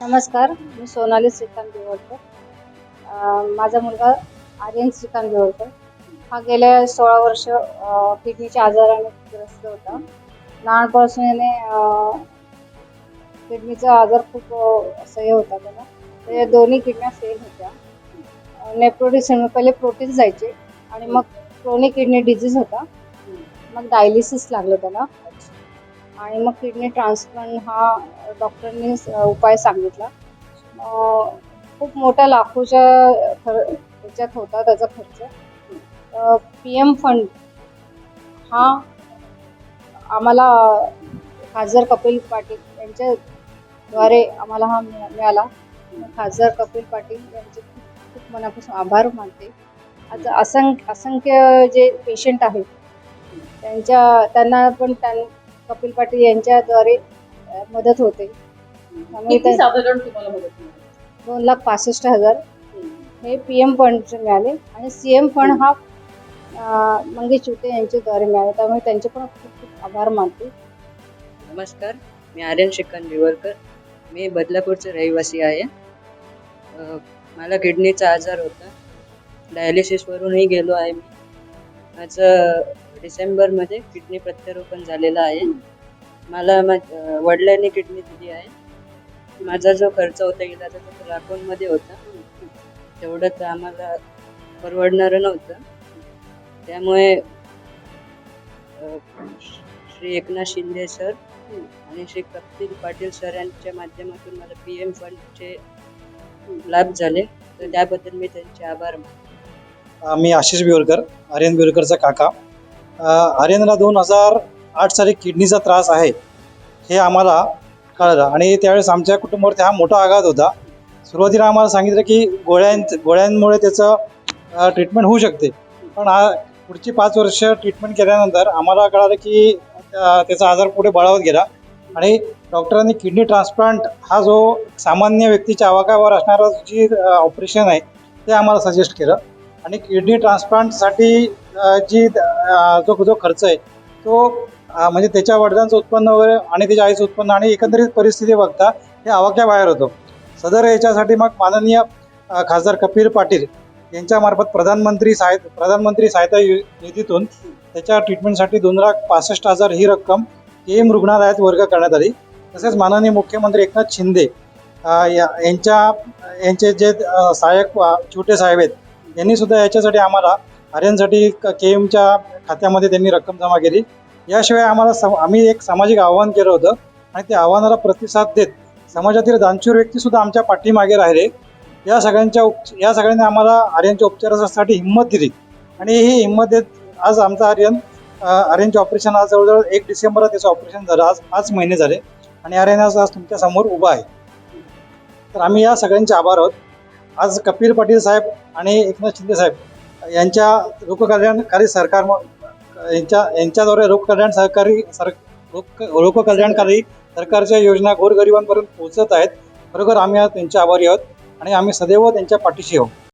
नमस्कार मी सोनाली श्रीकांत देवळकर माझा मुलगा आर्यन श्रीकांत देवळकर हा गेल्या सोळा वर्ष किडनीच्या आजाराने ग्रस्त होता. लहानपासून याने किडनीचा आजार खूप अं, असं हे होता त्याला. ते दोन्ही किडन्या फेल होत्या. नेप्रोडिसन पहिले प्रोटीन जायचे आणि मग क्रोनिक किडनी डिझीज होता. मग डायलिसिस लागलं त्याला. आणि मग किडनी ट्रान्सप्लांट हा डॉक्टरनी स- उपाय सांगितला. खूप मोठ्या लाखोच्या खर त्याच्यात होता त्याचा खर्च. पी एम फंड हा आम्हाला खासदार कपिल पाटील यांच्याद्वारे आम्हाला हा मिळाला. खासदार कपिल पाटील यांचे खूप खूप मनापासून आभार मानते. आज असंख्य असंख्य जे पेशंट आहेत त्यांच्या त्यांना पण त्यां कपिल पाटील यांच्याद्वारे मदत होते. त्यामुळे किती त्या- साधारण तुम्हाला मदत मिळाली? दोन लाख पासष्ट हजार. हे पी एम फंडचे मिळाले आणि सी एम फंड हा अ, मंगेश चिवते यांच्याद्वारे मिळाले. त्यामुळे त्यांचे पण खूप खूप आभार मानते. नमस्कार. मी आर्यन श्रीकांत दिवरकर मी बदलापूरचे रहिवासी आहे. अ, मला किडनीचा आजार होता. डायलिसिसवरूनही गेलो आहे मी. माझं डिसेंबरमध्ये किडनी प्रत्यारोपण झालेलं आहे. मला मा वडिलांनी किडनी दिली आहे. माझा जो खर्च होता गेला तो लाखोंमध्ये होता. तेवढं तर आम्हाला परवडणारं नव्हतं. त्यामुळे श्री एकनाथ शिंदे सर आणि श्री कपिल पाटील सर यांच्या माध्यमातून मला पी एम फंडचे लाभ झाले. तर त्याबद्दल मी त्यांचे आभार मानतो. मी आशिष बिवलकर आर्यन बिवलकरचा काका. आर्यनला दोन हजार आठ साली किडनीचा त्रास आहे हे आम्हाला कळलं. आणि त्यावेळेस आमच्या कुटुंबावरती हा मोठा आघात होता. सुरुवातीला आम्हाला सांगितलं की गोळ्यां गोळ्यांमुळे त्याचं ट्रीटमेंट होऊ शकते. पण पुढची पाच वर्ष ट्रीटमेंट केल्यानंतर आम्हाला कळालं की त्याचा आजार पुढे बळावत गेला. आणि डॉक्टरांनी किडनी ट्रान्सप्लांट हा जो सामान्य व्यक्तीच्या आवाकावर असणारा जी ऑपरेशन आहे ते आम्हाला सजेस्ट केलं. आणि किडनी ट्रान्सप्लांटसाठी जी जो जो खर्च आहे तो म्हणजे त्याच्या वडिलांचं उत्पन्न वगैरे आणि त्याच्या आईचं उत्पन्न आणि एकंदरीत परिस्थिती बघता हे आवाक्या बाहेर होतं. सदर याच्यासाठी मग माननीय खासदार कपिल पाटील यांच्यामार्फत प्रधानमंत्री सहाय प्रधानमंत्री सहायता निधीतून त्याच्या ट्रीटमेंटसाठी दोन लाख पासष्ट हजार ही रक्कम एम रुग्णालयात वर्ग करण्यात आली. तसेच माननीय मुख्यमंत्री एकनाथ शिंदे या- यांच्या यांचे जे सहाय्यक छोटे साहेब आहेत यांनी सुद्धा याच्यासाठी आम्हाला आर्यनसाठी के एमच्या खात्यामध्ये त्यांनी रक्कम जमा केली. याशिवाय आम्हाला सम आम्ही एक सामाजिक आव्हान केलं होतं आणि त्या आव्हानाला प्रतिसाद देत समाजातील दानशूर व्यक्तीसुद्धा आमच्या पाठीमागे राहिले. या सगळ्यांच्या उप या सगळ्यांनी आम्हाला आर्यनच्या उपचारासाठी हिंमत दिली. आणि ही हिंमत देत आज आमचा आर्यन आर्यनचे ऑपरेशन आज जवळजवळ एक डिसेंबरला त्याचं ऑपरेशन झालं. आज पाच महिने झाले आणि आर्यन आज आज तुमच्यासमोर उभा आहे. तर आम्ही या सगळ्यांचे आभार आहोत. आज कपिल पाटील साहेब आणि एकनाथ शिंदे साहेब यांच्या लोककल्याणकारी सरकार यांच्या यांच्याद्वारे लोककल्याण सहकारी सर लोक लोककल्याणकारी सरकारच्या योजना गोरगरिबांपर्यंत पोहोचत आहेत. खरोखर आम्ही आज त्यांचे आभारी आहोत आणि आम्ही सदैव त्यांच्या पाठीशी आहोत.